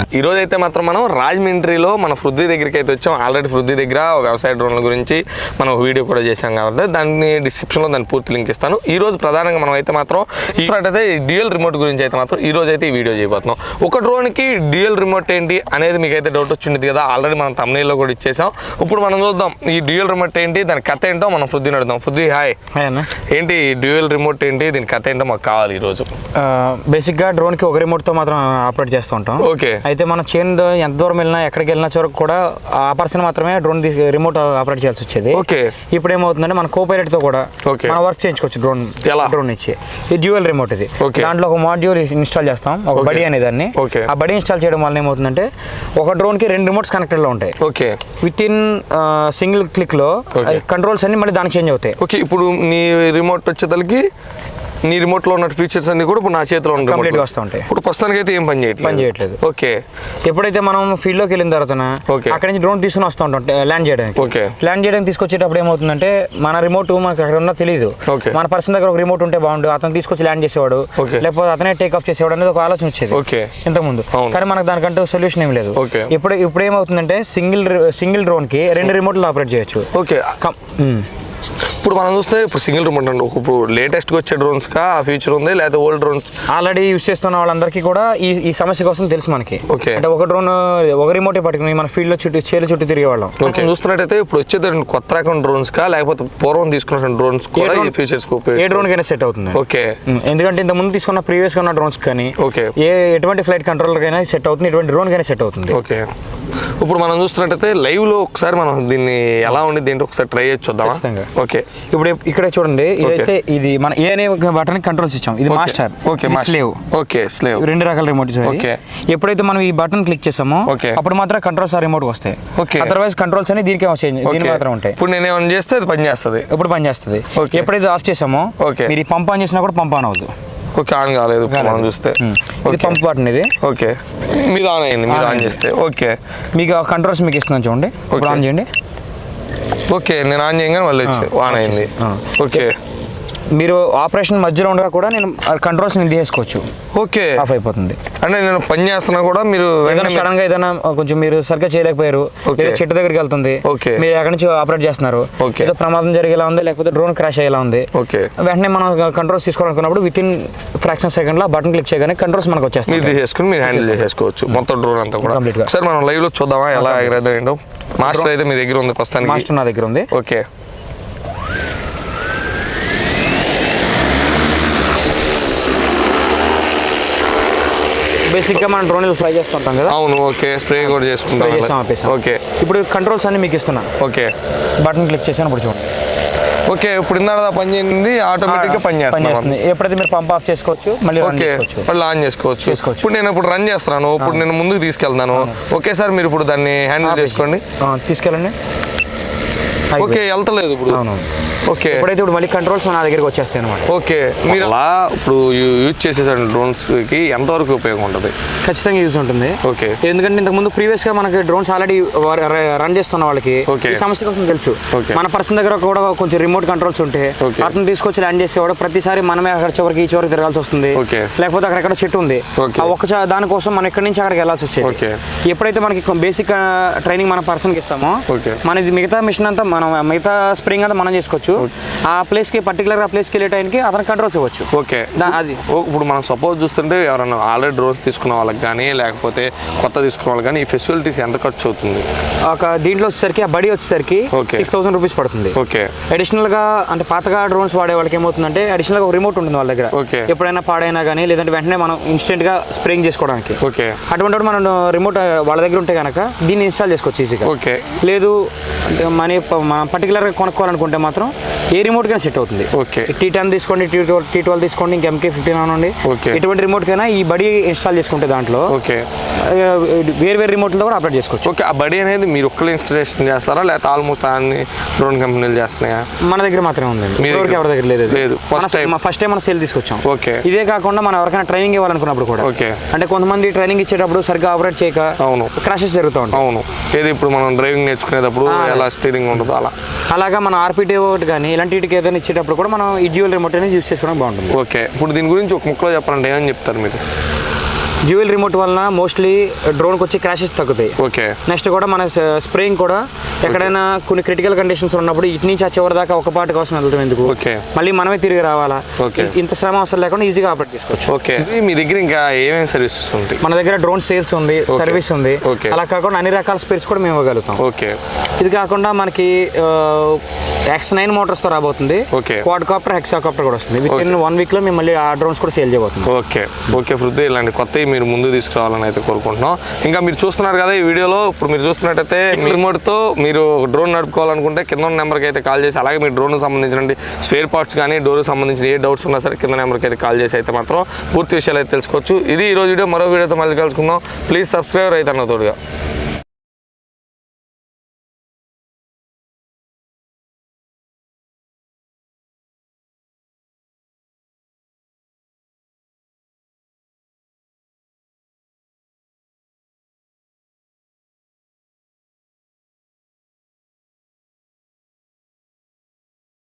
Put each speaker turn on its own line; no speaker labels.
ముందుగా ఈ రోజు అయితే మాత్రం మనం రాజమండ్రిలో మన పృథ్వీ దగ్గరికి అయితే వచ్చాం. ఆల్రెడీ పృథ్వీ దగ్గర వ్యవసాయ డ్రోన్ల గురించి మనం వీడియో కూడా చేశాం కాబట్టి దాన్ని డిస్క్రిప్షన్లో దాన్ని పూర్తి లింక్ ఇస్తాను. ఈ రోజు ప్రధానంగా మనం అయితే మాత్రం ఈ అయితే డ్యూయల్ రిమోట్ గురించి అయితే మాత్రం ఈ రోజు అయితే ఈ వీడియో చేయబోతున్నాం. ఒక డ్రోన్కి డ్యూయల్ రిమోట్ ఏంటి అనేది మీకు అయితే డౌట్ వచ్చింది కదా ఆల్రెడీ మనం తమిళలో కూడా ఇచ్చేసాం. ఇప్పుడు మనం చూద్దాం ఈ డ్యూయల్ రిమోట్ ఏంటి దాని కథ ఏంటో మనం పృథ్వీని అడుగుదాం. పృథ్వీ హాయ్ ఏంటి డ్యూయల్ రిమోట్ ఏంటి దీని కథ ఏంటో మాకు కావాలి ఈరోజు
బేసిక్గా డ్రోన్కి ఒక రిమోట్తో మాత్రం ఆపరేట్ చేస్తూ ఉంటాం.
ఓకే
అయితే మన చైన్ ఎంత దూరం వెళ్ళినా ఎక్కడికి వెళ్ళినా వరకు కూడా ఆ పర్సన్ మాత్రమే డ్రోన్ రిమోట్ ఆపరేట్ చేయాల్సి వచ్చేది
ఓకే
ఇప్పుడు ఏమవుతుందంటే మన కో తో కూడా. మన వర్క్ చేయించుకోవచ్చు డ్రోన్? డ్రోన్ ఇచ్చి ఇది డ్యూయల్ రిమోట్ ఇది. దాంట్లో ఒక మాడ్యూల్ ఇన్స్టాల్ చేస్తాం ఒక. బడి అనే దాన్ని. ఆ బడి ఇన్స్టాల్ చేయడం వల్ల ఏమవుతుందంటే ఒక డ్రోన్కి రెండు రిమోట్స్ కనెక్టెడ్లో ఉంటాయి
ఓకే
విత్ ఇన్ సింగిల్ క్లిక్లో
Okay.
కంట్రోల్స్ అన్ని మళ్ళీ దానికి చేంజ్ అవుతాయి
ఓకే ఇప్పుడు నీ రిమోట్ వచ్చేతలకి నీ రిమోట్లో ఉన్న ఫీచర్స్ అన్ని కూడా ఇప్పుడు నా చేతిలో ఉంటాయి
వస్తూ ఉంటాయి.
ఇప్పుడు ప్రస్తుతానికి అయితే ఏం పని చేయట్లేదు
పని చేయట్లేదు.
ఓకే
ఎప్పుడైతే మనం ఫీల్డ్లోకి వెళ్ళిన తర్వాత. అక్కడ నుంచి డ్రోన్ తీసుకుని వస్తూ ఉంటాం ల్యాండ్ చేయడానికి
Okay.
ల్యాండ్ చేయడానికి తీసుకొచ్చేటప్పుడు ఏమవుతుందంటే మన రిమోట్ మనకు అక్కడ ఉన్నా తెలియదు. మన పర్సన్ దగ్గర ఒక రిమోట్ ఉంటే బాగుండు అతను తీసుకొచ్చి ల్యాండ్ చేసేవాడు. లేకపోతే అతనే టేక్ ఆఫ్ చేసేవాడు అనేది ఒక ఆలోచన వచ్చేది
ఓకే
ఇంతకుముందు. కానీ మనకు దానికంటూ సొల్యూషన్ ఏం లేదు. ఇప్పుడు ఇప్పుడు ఏమవుతుందంటే సింగిల్ సింగిల్ డ్రోన్కి రెండు రిమోట్లు ఆపరేట్ చేయొచ్చు
ఓకే. ఇప్పుడు మనం చూస్తే ఇప్పుడు సింగిల్ అండి ఒక ఇప్పుడు లేటెస్ట్గా వచ్చే డ్రోన్స్ కా ఆ ఫీచర్ ఉంది లేదా ఓల్డ్ డ్రోన్స్
ఆల్రెడీ యూస్ చేస్తున్న వాళ్ళందరికీ కూడా ఈ ఈ సమస్య కోసం తెలుసు మనకి.
Okay.
అంటే ఒక డ్రోన్ ఒక రిమోటే పట్టుకుని మన ఫీల్డ్లో చుట్టూ చేలు చుట్టూ తిరిగే వాళ్ళం.
ఓకే చూస్తున్నట్టయితే ఇప్పుడు వచ్చేది కొత్త రకం డ్రోన్స్ కా లేకపోతే పూర్వం తీసుకున్న డ్రోన్స్ కూడా ఈ ఫీచర్స్
ఏ డ్రోన్ కైనా సెట్ అవుతుంది.
ఓకే
ఎందుకంటే ఇంత ముందు తీసుకున్న ప్రీవియస్గా ఉన్న డ్రోన్స్ కానీ
ఓకే
ఏ ఎటువంటి ఫ్లైట్ కంట్రోలర్ కైనా సెట్ అవుతుంది ఎటువంటి డ్రోన్ కైనా సెట్ అవుతుంది.
ఓకే ఇప్పుడు మనం చూస్తున్నట్టయితే లైవ్లో ఒకసారి మనం దీన్ని ఎలా ఉండి ఏంటి ఒకసారి ట్రై చేసి
ఖచ్చితంగా.
ఓకే
ఇప్పుడు ఇక్కడ చూడండి ఇదైతే ఇది మన ఏ అనే బటన్ కంట్రోల్స్ ఇచ్చాం ఇది. Master
okay.
Slave
okay slave
రెండు రకాల రిమోట్
ఓకే.
ఎప్పుడైతే మనం ఈ బటన్ క్లిక్ చేసామో
ఓకే.
అప్పుడు మాత్రం కంట్రోల్స్ ఆ రిమోట్ వస్తాయి
ఓకే.
అదర్వైజ్ కంట్రోల్స్ అని దీనికి చేంజ్ దీని. మాత్రం ఉంటాయి
ఇప్పుడు నేను ఏమైనా చేస్తే అది పని చేస్తుంది
ఇప్పుడు పని చేస్తుంది
ఓకే.
ఎప్పుడైతే ఆఫ్ చేసామో
ఓకే.
మీరు పంప్ ఆన్ చేసినా కూడా పంప్ ఆన్ అవ్వదు
ఓకే ఆన్ కాలేదు మనం చూస్తే.
ఇది. పంప్ బటన్ ఇది
ఓకే మీరు ఆన్ అయింది మీరు
ఆన్.
చేస్తే ఓకే
మీకు కంట్రోల్స్ మీకు ఇస్తున్నాను చూడండి ఇప్పుడు. ఆన్ చేయండి
ఓకే నేను ఆన్ చేయగానే మళ్ళీ వచ్చి
ఆ,
ఆన్ అయింది
ఆ.
ఓకే
మీరు ఆపరేషన్ మధ్యలో ఉండగా కూడా నేను కంట్రోల్స్ నేను తీసేసుకోవచ్చు.
ఓకే.
ఆఫ్ అయిపోతుంది.
అంటే నేను పని చేస్తున్నా కూడా మీరు
సడన్గా ఏదైనా కొంచెం మీరు సరిగ్గా చేయలేకపోయారు చెట్టు దగ్గరికి వెళ్తుంది
ఓకే.
మీరు ఎక్కడి నుంచి ఆపరేట్ చేస్తున్నారు
ఓకే.
ఏదో ప్రమాదం జరిగేలా ఉంది లేకపోతే డ్రోన్ క్రాష్ అయ్యేలా ఉంది.
ఓకే.
వెంటనే మనం కంట్రోల్స్ తీసుకోవాలనుకున్నప్పుడు విత్ ఇన్ ఫ్రాక్షన్ సెకండ్లో బటన్ క్లిక్ చేయగానే కంట్రోల్స్ మనకు
మీరు
వచ్చేస్తాయి
మీరు హ్యాండిల్ చేసేసుకోవచ్చు. మొత్తం డ్రోన్ అంతా కూడా. ఒకసారి మనం లైవ్లో చూద్దామా? ఎలా ఎగరేదో మాస్టర్ అయితే మీ దగ్గర ఉంది ప్రస్తుతానికి.
మాస్టర్ నా దగ్గర ఉంది.
ఓకే.
బేసిక్గా మనం డ్రోన్ ఫ్లై చేస్తుంటాం కదా.
అవును ఓకే. స్ప్రే కూడా
చేసాం
చేసుకుంటాం ఓకే.
ఇప్పుడు కంట్రోల్స్ అన్ని మీకు ఇస్తున్నా.
ఓకే.
బటన్ క్లిక్ చేసాను ఇప్పుడు చూడండి.
ఓకే ఇప్పుడు ఇందాక పని చేయండి ఆటోమేటిక్గా పని చేస్తుంది.
ఎప్పుడైతే మీరు పంప్ ఆఫ్ చేసుకోవచ్చు మళ్ళీ
ఓకే మళ్ళీ ఆన్ చేసుకోవచ్చు. ఇప్పుడు నేను ఇప్పుడు రన్ చేస్తున్నాను. ఇప్పుడు నేను ముందుకు తీసుకెళ్తాను ఓకే సార్ మీరు ఇప్పుడు దాన్ని హ్యాండిల్ చేసుకోండి.
తీసుకెళ్ళండి.
ఓకే వెళ్తలేదు ఇప్పుడు
అవును
ఓకే
ఎప్పుడైతే ఇప్పుడు మళ్ళీ కంట్రోల్స్ నా దగ్గరికి వచ్చేస్తాయి అనమాట
ఓకే మీరు అలా ఇప్పుడు యూజ్ చేసేసాడు డ్రోన్స్కి ఎంతవరకు ఉపయోగం ఉంటుంది
ఖచ్చితంగా యూజ్ ఉంటుంది
ఓకే
ఎందుకంటే ఇంతకు ముందు ప్రీవియస్గా మనకి డ్రోన్స్ ఆల్రెడీ రన్ చేస్తున్న వాళ్ళకి. ఈ సమస్య కోసం తెలుసు. మన పర్సన్ దగ్గర కూడా కొంచెం రిమోట్ కంట్రోల్స్ ఉంటే. అతను తీసుకొచ్చి ల్యాండ్ చేసేవాడు ప్రతిసారి మనమే అక్కడ చివరికి ఈ చివరికి తిరగాల్సి వస్తుంది. లేకపోతే అక్కడెక్కడ చెట్టు ఉంది. ఆ ఒక్క దానికోసం మనం ఇక్కడి నుంచి అక్కడికి వెళ్ళాల్సి వచ్చేది. ఎప్పుడైతే మనకి బేసిక్ ట్రైనింగ్ మన పర్సన్కి ఇస్తామో. మనది మిగతా మిషన్ అంతా మనం మిగతా స్ప్రింగ్ అంతా మనం చేసుకోవచ్చు. ఆ ప్లేస్కి పర్టికులర్ ఆ ప్లేస్కి వెళ్ళే టైంకి అతను కంట్రోల్స్ ఇవ్వచ్చు.
ఓకే.
అది.
ఇప్పుడు మనం సపోజ్ చూస్తుంటే ఎవరైనా ఆల్రెడీ డ్రోన్స్ తీసుకున్న వాళ్ళకి కానీ లేకపోతే కొత్త తీసుకున్న వాళ్ళకి కానీ ఈ ఫెసిలిటీస్ ఎంత ఖర్చు అవుతుంది?
ఒక దీంట్లో వచ్చేసరికి ఆ బడి వచ్చేసరికి. సిక్స్ థౌసండ్ రూపీస్ పడుతుంది.
ఓకే.
అడిషనల్గా అంటే పాతగా డ్రోన్స్ వాడే వాళ్ళకి ఏమవుతుందంటే అడిషనల్గా ఒక రిమోట్ ఉంటుంది వాళ్ళ దగ్గర.
Okay.
ఎప్పుడైనా పాడైనా కానీ లేదంటే వెంటనే మనం ఇన్స్టెంట్గా స్ప్రేయింగ్ చేసుకోవడానికి.
ఓకే.
అటువంటి మనం రిమోట్ వాళ్ళ దగ్గర ఉంటే కనుక దీన్ని ఇన్స్టాల్ చేసుకోవచ్చు ఈజీగా
ఓకే.
లేదు అంటే మన మనం పర్టికులర్గా కొనుక్కోవాలనుకుంటే మాత్రం ఏ రిమోట్ కైనా సెట్ అవుతుంది.
ఓకే.
టీ టెన్ తీసుకోండి టీ ట్వెల్వ్ టీ ట్వెల్వ్ తీసుకోండి ఇంకా ఎంకే ఫిఫ్టీన్ అనండి. ఎటువంటి రిమోట్ కైనా ఈ బడి ఇన్స్టాల్ చేసుకుంటే దాంట్లో
ఓకే.
వేరు వేరు రిమోట్లతో కూడా ఆపరేట్ చేసుకోవచ్చు.
ఓకే ఆ బడి అనేది మీరు ఒక్కరు ఇన్స్టలేషన్ చేస్తారా? లేకపోతే ఆల్మోస్ట్ అన్ని డ్రోన్ కంపెనీలు చేస్తున్నాయా?
మన దగ్గర మాత్రమే ఇప్పటివరకు
దగ్గర?
ఎవరి దగ్గర లేదు.
లేదు. First time.
ఫస్ట్ టైం మనం సేల్ తీసుకొచ్చాం.
ఓకే.
ఇదే కాకుండా మనం ఎవరికైనా ట్రైనింగ్ ఇవ్వాలనుకున్నప్పుడు కూడా
ఓకే.
అంటే కొంతమంది ట్రైనింగ్ ఇచ్చేటప్పుడు సరిగ్గా ఆపరేట్ చేయక
అవును.
క్రాషెస్ జరుగుతూ ఉంటాయి.
అవును. ఏది ఇప్పుడు మనం డ్రైవింగ్ నేర్చుకునేటప్పుడు. ఎలా స్టీరింగ్ ఉంటుందో అలా.
అలాగా మన ఆర్పిటీ ఒకటి కానీ ఇలాంటి వీటికి ఏదైనా ఇచ్చేటప్పుడు కూడా మనం ఈ డ్యూయల్ రిమోట్ అనేది యూస్ చేసుకోవడం బాగుంటుంది.
ఓకే ఇప్పుడు దీని గురించి ఒక ముక్కలో చెప్పాలంటే ఏమని చెప్తారు మీరు?
డ్యూయల్ రిమోట్ వలన మోస్ట్లీ డ్రోన్కి వచ్చి క్రాషెస్ తగ్గుతాయి.
ఓకే.
నెక్స్ట్ కూడా మన స్ప్రేయింగ్ కూడా ఎక్కడైనా కొన్ని క్రిటికల్ కండిషన్స్ ఉన్నప్పుడు ఇటు నుంచి ఆ చివరి దాకా ఒక పాట కోసం వెళ్తాం ఎందుకు?
ఓకే.
మళ్ళీ మనమే తిరిగి రావాలా?
ఓకే.
ఇంత శ్రమ అవసరం లేకుండా ఈజీగా ఆపరేట్ చేసుకోవచ్చు.
ఓకే. మీ దగ్గర ఇంకా ఏమేమి సర్వీసెస్ ఉంటాయి?
మన దగ్గర డ్రోన్ సేల్స్ ఉంది సర్వీస్ ఉంది. అలా కాకుండా అన్ని రకాల స్పేస్ కూడా మేము ఇవ్వగలుగుతాం.
ఓకే.
ఇది కాకుండా మనకి ఎక్స్ నైన్ మోటార్స్తో రాబోతుంది.
ఓకే.
క్వాడ్ కాప్టర్ హెక్సాకాప్టర్ కూడా వస్తుంది. విత్ ఇన్ వన్ వీక్లో మేము మళ్ళీ ఆ డ్రోన్స్ కూడా సేల్ చేయబోతున్నాం
ఓకే ఓకే పృథ్వీ ఇలాంటి కొత్తవి మీరు ముందు తీసుకురావాలని అయితే కోరుకుంటున్నాం. ఇంకా మీరు చూస్తున్నారు కదా ఈ వీడియోలో ఇప్పుడు మీరు చూస్తున్నట్టయితే రిమోట్తో మీరు డ్రోన్ నడుపుకోవాలనుకుంటే కింద ఉన్న నెంబర్కి అయితే కాల్ చేసి అలాగే మీ డ్రోన్కి సంబంధించిన స్పేర్ పార్ట్స్ కానీ డోర్కి సంబంధించిన ఏ డౌట్స్ ఉన్నా సరే కింద నెంబర్కి అయితే కాల్ చేసి అయితే మాత్రం పూర్తి విషయాలు అయితే తెలుసుకోవచ్చు. ఇది ఈ రోజు వీడియో. మరో వీడియోతో మళ్ళీ కలుసుకుందాం. ప్లీజ్ సబ్స్క్రైబ్ రైతన్న తోడుగా.